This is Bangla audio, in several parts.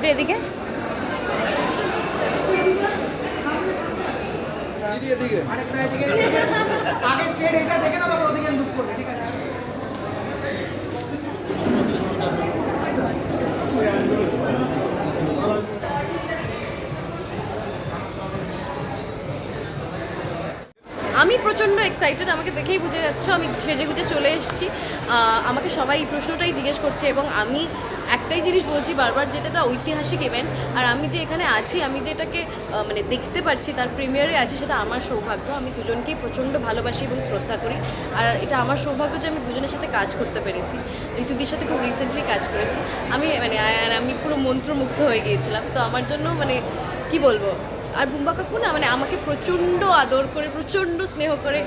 এটা এদিকে আগে স্টেট এটা দেখে না তারপর ওদিকে লুক করবে ঠিক আছে আমি প্রচণ্ড এক্সাইটেড আমাকে দেখেই বুঝে যাচ্ছে, আমি সেজে গুজে চলে এসেছি। আমাকে সবাই এই প্রশ্নটাই জিজ্ঞেস করছে এবং আমি একটাই জিনিস বলছি বারবার, যেটা ঐতিহাসিক ইভেন্ট আর আমি যে এখানে আছি, আমি যে এটাকে মানে দেখতে পাচ্ছি তার প্রিমিয়ারে আছি, সেটা আমার সৌভাগ্য। আমি দুজনকেই প্রচণ্ড ভালোবাসি এবং শ্রদ্ধা করি। আর এটা আমার সৌভাগ্য যে আমি দুজনের সাথে কাজ করতে পেরেছি। ঋতুদির সাথে খুব রিসেন্টলি কাজ করেছি। আমি মানে আমি পুরো মন্ত্রমুগ্ধ হয়ে গিয়েছিলাম। তো আমার জন্য মানে কি বলব? আর বুম্বা কাকু না মানে আমাকে প্রচণ্ড আদর করে, প্রচণ্ড স্নেহ করে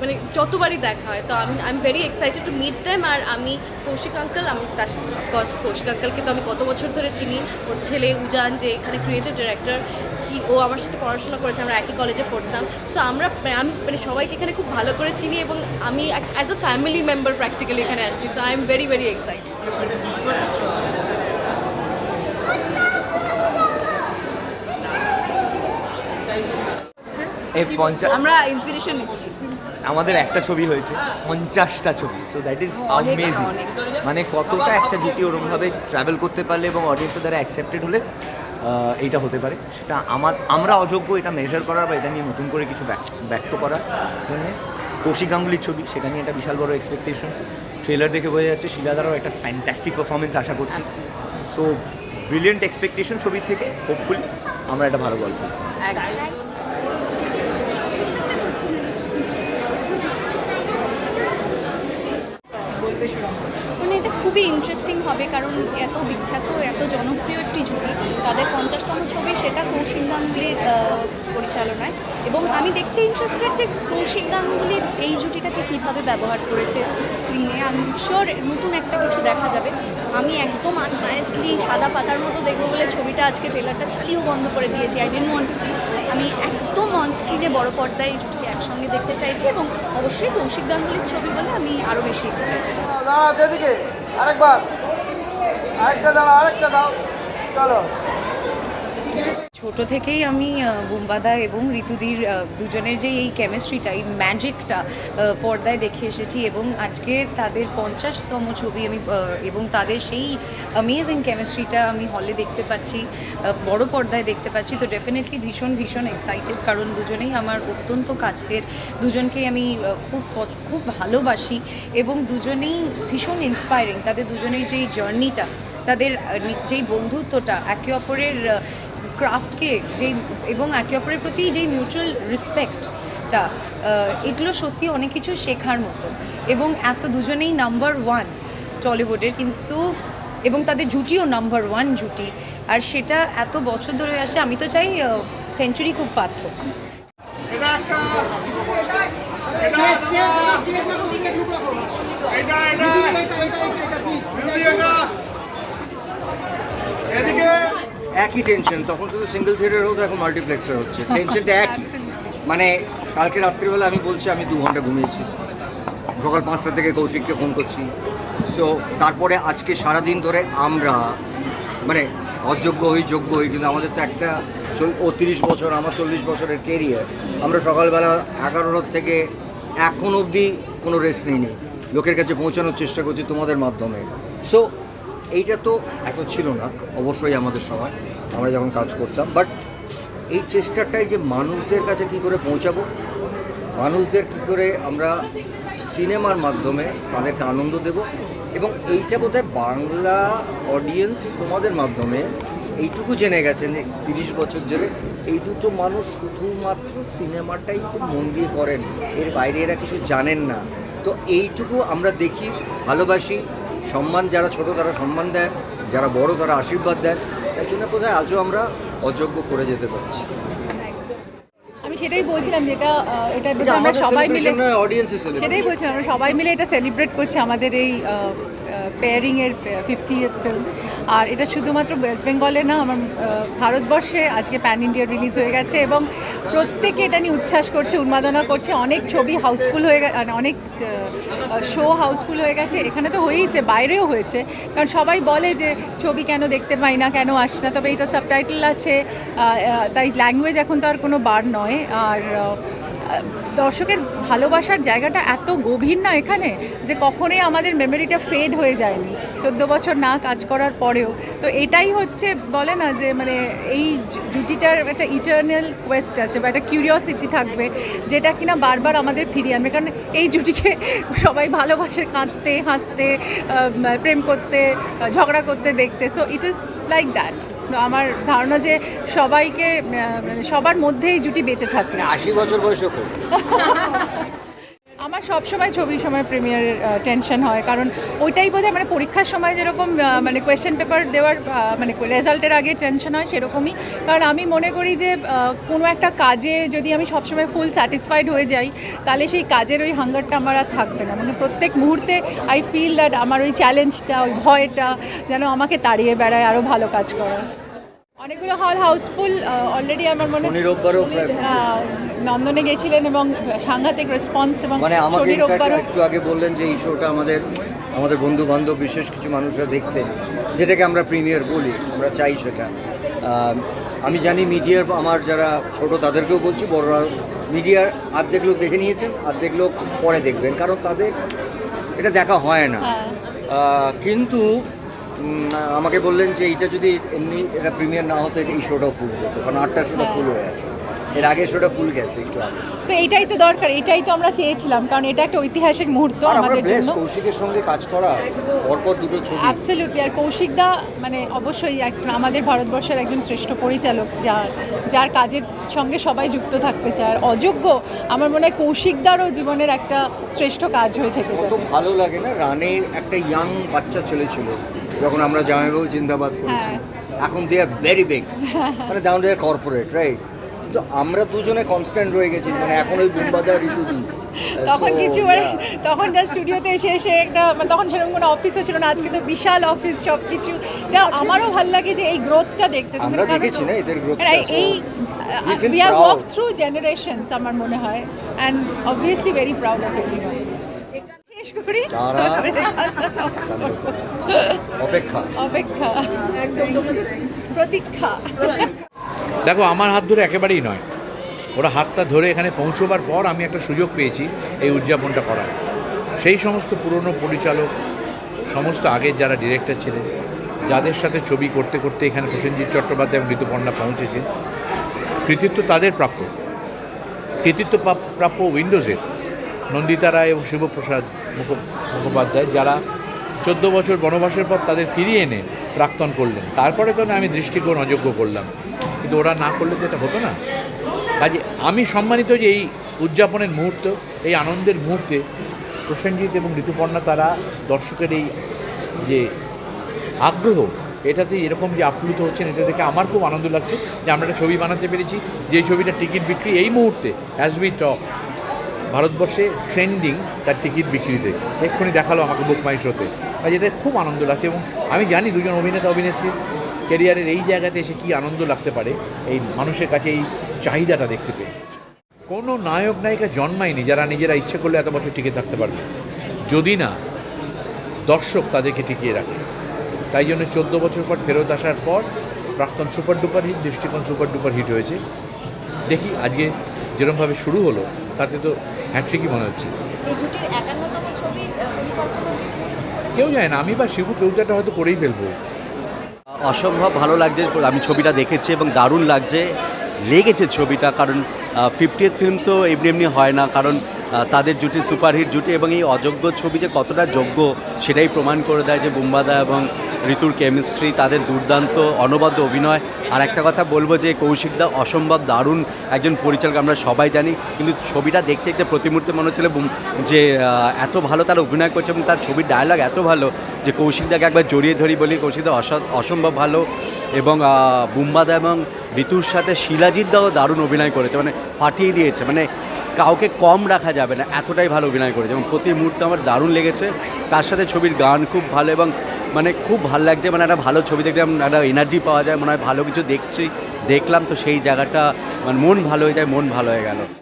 মানে যতবারই দেখা হয়। তো আমি I am very excited to meet them আর আমি কৌশিক আঙ্কেল আমি তার অফকোর্স কৌশিক আঙ্কেলকে তো আমি কত বছর ধরে চিনি। ওর ছেলে উজান যে এখানে ক্রিয়েটিভ ডিরেক্টর কি ও আমার সাথে পড়াশোনা করেছে, আমরা একই কলেজে পড়তাম। সো আমরা আমি মানে সবাইকে এখানে খুব ভালো করে চিনি এবং আমি as a family member practically এখানে আসছি। So I am very very excited পঞ্চাশ আমরা ইন্সপিরেশন নিচ্ছি। আমাদের একটা ছবি হয়েছে পঞ্চাশটা ছবি। সো দ্যাট ইজ অ্যামেজিং মানে কতটা একটা জুটি ওরমভাবে ট্রাভেল করতে পারলে এবং অডিয়েন্সের দ্বারা অ্যাকসেপ্টেড হলে এইটা হতে পারে। সেটা আমার আমরা অযোগ্য এটা মেজার করার বা এটা নিয়ে নতুন করে কিছু ব্যক- ব্যক্ত করার জন্য। কৌশিক গাঙ্গুলির ছবি সেটা নিয়ে একটা বিশাল বড় এক্সপেকটেশন ট্রেলার দেখে বোঝা যাচ্ছে শিলাদারও একটা ফ্যান্টাস্টিক পারফরমেন্স আশা করছি। সো ব্রিলিয়েন্ট এক্সপেকটেশন ছবির থেকে হোপফুলি আমরা একটা ভালো গল্প একদম মানে এটা খুবই ইন্টারেস্টিং হবে, কারণ এত বিখ্যাত, এত জনপ্রিয় একটি জুটি তাদের পঞ্চাশতম ছবি সেটা কৌশিক গাঙ্গুলির পরিচালনায়। এবং আমি দেখতে ইন্টারেস্টেড যে কৌশিক গাঙ্গুলি এই জুটিটাকে কীভাবে ব্যবহার করেছে স্ক্রিনে আমি শিওর নতুন একটা কিছু দেখা যাবে। আমি একদম আনবায়াসলি সাদা পাতার মতো দেখব বলে ছবিটা আজকে ট্রেলারটা চালিয়েও বন্ধ করে দিয়েছি। I don't want to see আমি একদম অন স্ক্রিনে বড় পর্দায় এই জুটিকে একসঙ্গে দেখতে চাইছি এবং অবশ্যই কৌশিক গাঙ্গুলির ছবি বলে আমি আরও বেশি এক্সাইটেড আরেকবার। আরেকটা দাঁড়া আরেকটা দাও। চলো। ছোট থেকেই আমি বুম্বাদা এবং ঋতুদির দুজনের যে এই কেমিস্ট্রিটা এই ম্যাজিকটা পর্দায় দেখে এসেছি এবং আজকে তাদের পঞ্চাশতম ছবি আমি এবং তাদের সেই অ্যামেজিং কেমিস্ট্রিটা আমি হলে দেখতে পাচ্ছি বড় পর্দায় দেখতে পাচ্ছি। তো ডেফিনেটলি ভীষণ ভীষণ এক্সাইটেড কারণ দুজনেই আমার অত্যন্ত কাছের। দুজনকেই আমি খুব খুব ভালোবাসি এবং দুজনেই ভীষণ ইন্সপায়ারিং তাদের দুজনের যেই জার্নিটা তাদের যেই বন্ধুত্বটা, একে অপরের ক্রাফটকে যেই এবং একে অপরের প্রতি যেই মিউচুয়াল রেসপেক্টটা এগুলো সত্যি অনেক কিছু শেখার মতো এবং এত দুজনেই নাম্বার ওয়ান টলিউডের কিন্তু এবং তাদের জুটিও নাম্বার ওয়ান জুটি আর সেটা এত বছর ধরে আসে আমি তো চাই সেঞ্চুরি খুব ফাস্ট হোক এদিকে একই টেনশন তখন শুধু সিঙ্গেল থিয়েটার হতো এখন মাল্টিপ্লেক্সের হচ্ছে। টেনশনটা একই। মানে কালকে রাত্রিবেলা আমি বলছি আমি দু ঘণ্টা ঘুমিয়েছি। সকাল পাঁচটা থেকে কৌশিককে ফোন করছি। সো তারপরে আজকে সারাদিন ধরে আমরা মানে অযোগ্য হই যোগ্য হই কিন্তু আমাদের তো একটা ও তিরিশ বছর আমার চল্লিশ বছরের কেরিয়ার আমরা সকালবেলা এগারোটার থেকে এখন অবধি কোনো রেস্ট নেই নেই। লোকের কাছে পৌঁছানোর চেষ্টা করছি তোমাদের মাধ্যমে। সো এইটা তো এত ছিল না, অবশ্যই আমাদের সময় আমরা যখন কাজ করতাম বাট এই চেষ্টাটাই যে মানুষদের কাছে কি করে পৌঁছাবো, মানুষদের কি করে আমরা সিনেমার মাধ্যমে তাদেরকে আনন্দ দেব, এবং এইটা বোধহয় বাংলা অডিয়েন্স তোমাদের মাধ্যমে এইটুকু জেনে গেছেন যে তিরিশ বছর ধরে এই দুটো মানুষ শুধুমাত্র সিনেমাটাই খুব মন দিয়ে করেন, এর বাইরে এরা কিছু জানেন না। তো এইটুকু আমরা দেখি, ভালোবাসি সম্মান যারা ছোট তারা সম্মান দেয় যারা বড় তারা আশীর্বাদ দেন তার জন্য কোথায় আজও আমরা অযোগ্য করে যেতে পারছি। আমি সেটাই বলছিলাম যেটা এটা আমরা সবাই মিলে সেটাই বলছিলাম আমরা সবাই মিলে এটা সেলিব্রেট করছি আমাদের এই পেয়ারিং এর ফিফটি ফিল্ম আর এটা শুধুমাত্র ওয়েস্ট বেঙ্গলে না, আমার ভারতবর্ষে আজকে প্যান ইন্ডিয়া রিলিজ হয়ে গেছে এবং প্রত্যেকে এটা নিয়ে উচ্ছ্বাস করছে, উন্মাদনা করছে। অনেক ছবি হাউসফুল হয়ে গেছে অনেক শো হাউসফুল হয়ে গেছে। এখানে তো হয়েইছে, বাইরেও হয়েছে। কারণ সবাই বলে যে, ছবি কেন দেখতে পাই না, কেন আস না, তবে এটা সাবটাইটেল আছে। তাই ল্যাঙ্গুয়েজ এখন তো আর কোনো বার নয়। আর দর্শকের ভালোবাসার জায়গাটা এত গভীর না এখানে যে কখনোই আমাদের মেমোরিটা ফেড হয়ে যায়নি। চোদ্দ বছর না কাজ করার পরেও। তো এটাই হচ্ছে বলে না যে মানে এই জুটিটার একটা ইটার্নাল কোয়েস্ট আছে বা একটা কিউরিওসিটি থাকবে যেটা কিনা বারবার আমাদের ফিরিয়ে আনবে। কারণ এই জুটিকে সবাই ভালোবাসে, কাঁদতে, হাসতে প্রেম করতে, ঝগড়া করতে, দেখতে। So it is like that আমার ধারণা যে সবাইকে মানে সবার মধ্যেই জুটি বেঁচে মানে আশি বছর বয়সে আমার সব সময় ছবির সময় প্রিমিয়ারের টেনশন হয়। কারণ ওইটাই বোধহয় মানে পরীক্ষার সময় যেরকম মানে কোয়েশ্চেন পেপার দেওয়ার মানে রেজাল্টের আগে টেনশন হয় সেরকমই। কারণ আমি মনে করি যে কোনো একটা কাজে যদি আমি সবসময় ফুল স্যাটিসফাইড হয়ে যাই, তাহলে সেই কাজের ওই হাঙ্গারটা আমার আর থাকবে না। মানে প্রত্যেক মুহূর্তে আই ফিল দ্যাট আমার ওই চ্যালেঞ্জটা ওই ভয়টা যেন আমাকে তাড়িয়ে বেড়ায় আরও ভালো কাজ করা অনেকগুলো হল হাউসফুল অলরেডি আমার মনে শনি রোববারও নন্দনে গেছিলেন এবং সাংঘাতিক রেসপন্স এবং মানে আমাকে একটু আগে বললেন যে এই শোটা আমাদের আমাদের বন্ধু বান্ধব বিশেষ কিছু মানুষরা দেখছেন যেটাকে আমরা প্রিমিয়ার বলি আমরা চাই সেটা আমি জানি মিডিয়ার আমার যারা ছোট তাদেরকেও বলছি বড়রা মিডিয়ার অর্ধেক লোক দেখে নিয়েছেন অর্ধেক লোক পরে দেখবেন কারণ তাদের এটা দেখা হয় না হ্যাঁ। কিন্তু আমাকে বললেন যে এইটা যদি এমনি এটা প্রিমিয়ার না হতো এই শোটাও ফুল যেত কারণ আটটা শোটা ফুল হয়ে আছে এর আগে শোটা ফুল গেছে একটু আগে। তো এটাই তো দরকার এটাই তো আমরা চেয়েছিলাম কারণ এটা একটা ঐতিহাসিক মুহূর্ত আমাদের জন্য। কৌশিকের সঙ্গে কাজ করা পরপর দুটো ছবি। অ্যাবসলিউটলি আর কৌশিকদা মানে অবশ্যই এক- আমাদের ভারতবর্ষের একজন শ্রেষ্ঠ পরিচালক যার যার কাজের সঙ্গে সবাই যুক্ত থাকতে চায়। আর অযোগ্য আমার মনে হয় কৌশিকদারও জীবনের একটা শ্রেষ্ঠ কাজ হয়ে থেকে যাবে। ভালো লাগে না রানের একটা ইয়াং বাচ্চা ছেলে ছিল যখন আমরা জামাইবাবু জিন্দাবাদ করেছি হ্যাঁ। এখন দে আর ভেরি বিগ মানে দাউন দে কর্পোরেট রাইট তো আমরা দুজনে কনস্ট্যান্ট রয়ে গেছি মানে এখন ওই বুম্বাদা ঋতু দিই তখন কিছু মানে তখন যা স্টুডিওতে এসে এসে একটা মানে তখন সেরকম কোনো অফিসও ছিল না আজকে তো বিশাল অফিস সব কিছু এটা আমারও ভালো লাগে যে এই গ্রোথটা দেখতে আমরা দেখেছি না এদের হ্যাঁ, এই we are walk through generations আমার মনে হয়। And obviously very proud of everyone শেষ করি। অপেক্ষা। অপেক্ষা। একদম। প্রতীক্ষা। দেখো আমার হাত ধরে একেবারেই নয়। ওরা হাতটা ধরে এখানে পৌঁছবার পর আমি একটা সুযোগ পেয়েছি এই উদযাপনটা করার। সেই সমস্ত পুরনো পরিচালক সমস্ত আগের যারা ডিরেক্টর ছিলেন যাদের সাথে ছবি করতে করতে এখানে প্রসেনজিৎ চট্টোপাধ্যায় এবং ঋতুপর্ণা পৌঁছেছে কৃতিত্ব তাদের প্রাপ্য। কৃতিত্ব প্রাপ্য উইন্ডোজের। নন্দিতা রায় এবং শিবপ্রসাদ মুখোপাধ্যায়, যারা চোদ্দ বছর বনবাসের পর তাদের ফিরিয়ে এনে প্রাক্তন করলেন। তারপরে তো আমি দৃষ্টিকোণ অযোগ্য করলাম। কিন্তু ওরা না করলে তো এটা হতো না। কাজে আমি সম্মানিত যে এই উদযাপনের মুহূর্ত, এই আনন্দের মুহূর্তে প্রসেনজিৎ এবং ঋতুপর্ণা তারা দর্শকের এই যে আগ্রহ, এটাতে এরকম যে আপ্লুত হচ্ছেন, এটা দেখে আমার খুব আনন্দ লাগছে যে আমরা একটা ছবি বানাতে পেরেছি। যেই ছবিটা টিকিট বিক্রি এই মুহূর্তে অ্যাজ উই টক ভারতবর্ষে ট্রেন্ডিং তার টিকিট বিক্রিতে। এক্ষুনি দেখাল আমাকে বুক মাই শোতে এতে খুব আনন্দ লাগছে এবং আমি জানি দুজন অভিনেতা, অভিনেত্রী ক্যারিয়ারের এই জায়গাতে এসে কী আনন্দ লাগতে পারে, এই মানুষের কাছে এই চাহিদাটা দেখতে পেয়ে। কোনো নায়ক, নায়িকা জন্মায়নি যারা নিজেরা ইচ্ছে করলে এত বছর টিকে থাকতে পারবে। যদি না, দর্শক তাদেরকে টিকিয়ে রাখে। তাই জন্য চোদ্দ বছর পর ফেরত আসার পর প্রাক্তন সুপার ডুপার হিট, দৃষ্টিকোণ সুপার ডুপার হিট হয়েছে। দেখি আজকে যেরমভাবে শুরু হলো, তাতে তো হ্যাট্রিকই মনে হচ্ছে। কেউ যায় না আমি বা শিবু কেউ তো একটা হয়তো করেই ফেলব। অসম্ভব ভালো লাগছে আমি ছবিটা দেখেছি এবং দারুণ লাগছে লেগেছে ছবিটা কারণ ফিফটিয়েথ ফিল্ম তো এমনি এমনি হয় না কারণ তাদের জুটি সুপারহিট জুটি এবং এই অযোগ্য ছবি যে কতটা যোগ্য সেটাই প্রমাণ করে দেয় যে বুম্বাদা এবং ঋতুর কেমিস্ট্রি, তাদের দুর্দান্ত অনবদ্য অভিনয়। আর একটা কথা বলব যে কৌশিকদা অসম্ভব দারুণ একজন পরিচালক, আমরা সবাই জানি। কিন্তু ছবিটা দেখতে দেখতে প্রতি মুহূর্তে মনে হচ্ছিল যে এত ভালো তার অভিনয় করছে এবং তার ছবির ডায়লগ এত ভালো যে কৌশিকদাকে একবার জড়িয়ে ধরি বলি কৌশিকদা অসম্ভব ভালো এবং বুম্বাদা এবং ঋতুর সাথে শিলাজিৎ দাও দারুণ অভিনয় করেছে। মানে ফাটিয়ে দিয়েছে। মানে কাউকে কম রাখা যাবে না, এতটাই ভালো অভিনয় করেছে এবং প্রতি মুহূর্তে আমার দারুণ লেগেছে। তার সাথে ছবির গান খুব ভালো এবং মানে খুব ভালো লাগছে মানে একটা ভালো ছবি দেখলাম, একটা এনার্জি পাওয়া যায়, মনে হয় ভালো কিছু দেখছি, দেখলাম তো সেই জায়গাটা মানে মন ভালো হয়ে যায়, মন ভালো হয়ে গেল।